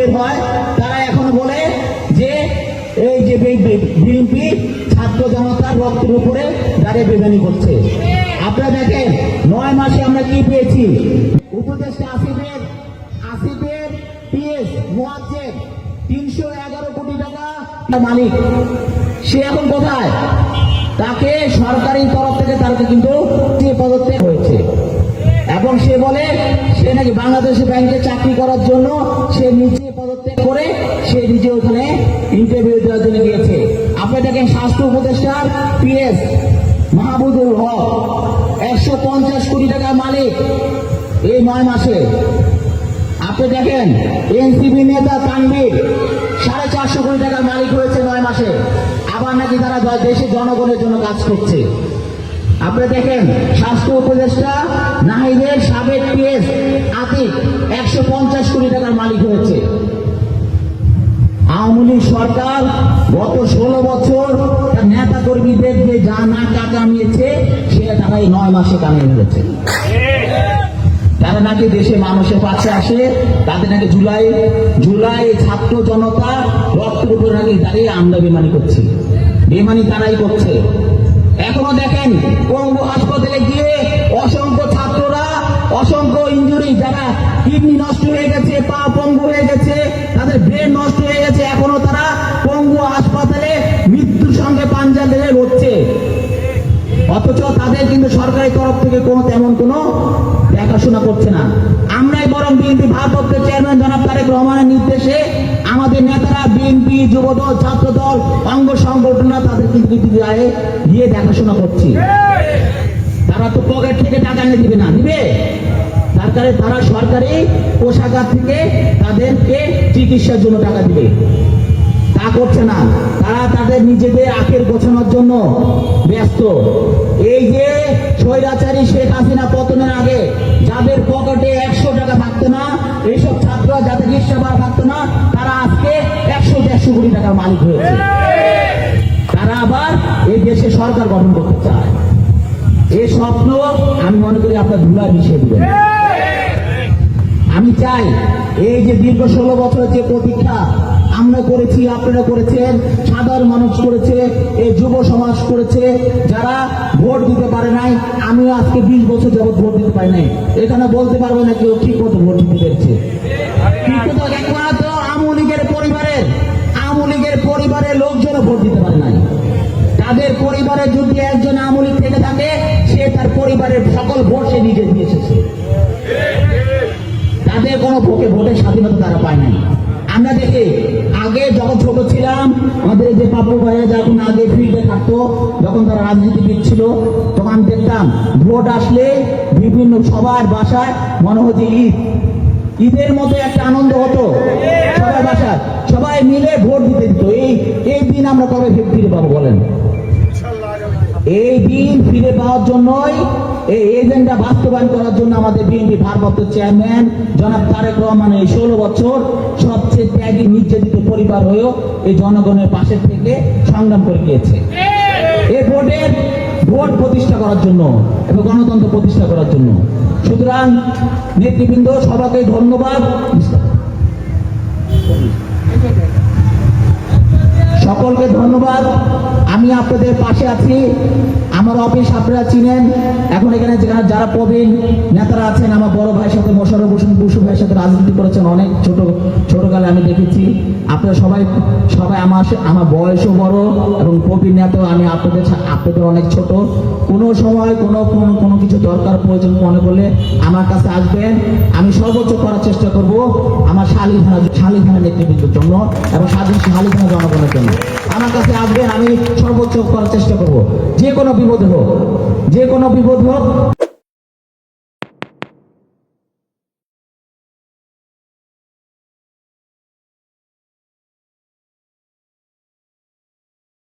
বের হয়। তারা এখন বলে যে, এই যে বিএনপি ছাত্র জনতার রক্তের উপরে দাঁড়িয়ে বেমানি করছে। আপনারা দেখেন, নয় মাসে আমরা কি পেয়েছি? উপদেষ্টা আসিফের আসিফের পিএস মুয়াজ্জেব তিনশো এগারো কোটি টাকা মালিক। সে এখন কোথায়? তাকে সরকারি তরফ থেকে তাকে কিন্তু পদত্যাগ হয়েছে। এবং সে বলে, সে নাকি বাংলাদেশ ব্যাংকে চাকরি করার জন্য সে নিজে করে সে নিজে ওখানে ইন্টারভিউ দেওয়ার জন্য গিয়েছে। আপনি স্বাস্থ্য উপদেষ্টার পিএস মাহবুবুল হক, একশো পঞ্চাশ কোটি টাকার মালিক এই নয় মাসে। আপনি দেখেন এনসিপি নেতা তানভীর, সাড়ে চারশো কোটি টাকার মালিক হয়েছে নয় মাসে। আবার নাকি তারা দেশের জনগণের জন্য কাজ করছে। আপনি দেখেন, স্বাস্থ্য উপদেষ্টা নাহিদের সাবেক পিএস আতিক, একশো পঞ্চাশ কোটি টাকার মালিক হয়েছে। আওয়ামী লীগ সরকার গত ষোলো বছর তার নেতা কর্মীদের যে যা না টাকা কামিয়েছে সে টাকা এই নয় মাসে কামিয়ে ফেলেছে। তারা নাকি দেশে মানুষের পাশে আসে, তাদের নাকি জুলাই জুলাই ছাত্র জনতা রক্তের উপরে নাকি দাঁড়িয়ে আমরা বেমানি করছি। বেমানি তারাই করছে। এখনও দেখেন পঙ্গু হাসপাতালে গিয়ে অসংখ্য ছাত্ররা, অসংখ্য ইঞ্জুরি যারা কিডনি নষ্ট হয়ে গেছে, পা পঙ্গু হয়ে গেছে, তাদের ব্রেন নষ্ট অথচ তাদের কিন্তু সরকারি তরফ থেকে কোনো তেমন কোনো দেখাশোনা করছে না। আমরাই বরং বিএনপি ভারপ্রাপ্ত চেয়ারম্যান জনাব তারেক রহমানের নির্দেশে আমাদের নেতারা বিএনপি, যুবদল, ছাত্রদল, অঙ্গ সংগঠনরা তাদের কিন্তু গায়ে গিয়ে দেখাশোনা করছি। তারা তো পকেট থেকে টাকা এনে দিবে না, দিবে? সরকারে, তারা সরকারি কোষাগার থেকে তাদেরকে চিকিৎসার জন্য টাকা দিবে। তা করছে না। তারা তাদের নিজেদের আখের গোছানোর জন্য ব্যস্ত। এই যে স্বৈরাচারী শেখ হাসিনা পতনের আগে যাদের পকেটে একশো টাকা থাকতো না, এইসব ছাত্ররা যাদের রিক্সা থাকতো না, তারা আজকে একশো, দেড়শো কোটি টাকার মালিক হয়েছে। তারা আবার এই দেশে সরকার গঠন করতে চায়। এই স্বপ্ন আমি মনে করি আপনার ধুলায় মিশিয়ে দিবেন। আমি চাই এই যে দীর্ঘ ষোলো বছরের যে প্রতীক্ষা আমরা করেছি আপনারা করেছেন সাধারণ মানুষ করেছে এই যুব সমাজ করেছে, যারা ভোট দিতে পারে নাই আমিও আজকে বিশ বছর যাবত ভোট দিতে পারি নাই। এখানে বলতে পারবে না কেউ ঠিক মতো ভোট দিতে পেরেছে। পরিবারের যদি একজন থেকে থাকে, সে তার পরিবারের সকল ভোট সে এসেছে। তাদের কোনো ভোটে ভোটের স্বাধীনতা তারা পায় আমরা দেখি আমাদের যে ভাইয়া যখন আগে ফিল্ডে থাকতো, যখন তারা তখন দেখতাম, ভোট আসলে বিভিন্ন সবার বাসায় মনে হতো ঈদ। ঈদের মতো একটা আনন্দ হতো সবার বাসায়। সবাই মিলে ভোট দিতে দিত। এই এই দিন আমরা কবে ফিরে পাবো বলেন? এই দিন ফিরে পাওয়ার জন্যই, এই এজেন্ডা বাস্তবায়ন করার জন্য আমাদের বিএনপি ভারপ্রাপ্ত চেয়ারম্যান জনাব তারেক রহমান এই ষোলো বছর সবচেয়ে ত্যাগী নির্যাতিত পরিবার হয়েও এই জনগণের পাশে থেকে সংগ্রাম করে গিয়েছে এই ভোটের ভোট প্রতিষ্ঠা করার জন্য এবং গণতন্ত্র প্রতিষ্ঠা করার জন্য। সুতরাং নেতৃবৃন্দ, সবাইকে ধন্যবাদ। সকলকে ধন্যবাদ। আমি আপনাদের পাশে আছি। আমার অফিস আপনারা চিনেন। এখন এখানে যেখানে যারা প্রবীণ নেতারা আছেন, আমার বড় ভাইয়ের সাথে মোশারফ হোসেন বসু ভাইয়ের সাথে রাজনীতি করেছেন অনেক ছোট ছোটকালে আমি দেখেছি। আপনারা সবাই সবাই আমার আমার বয়সও বড় এবং প্রবীণ নেতাও আমি আপনাদের আপনাদের অনেক ছোট। কোনো সময় কোনো কোনো কিছু দরকার প্রয়োজন মনে করলে আমার কাছে আসবেন। আমি সর্বোচ্চ করার চেষ্টা করব আমার শালিধানা শালিধানা নেতৃবৃন্দের জন্য এবং স্বাধীন শালিধানা জনগণের জন্য। আমার কাছে আসবেন, আমি সর্বোচ্চ করার চেষ্টা করব। যে কোনো বিপদ হোক, যে কোনো বিপদ হোক।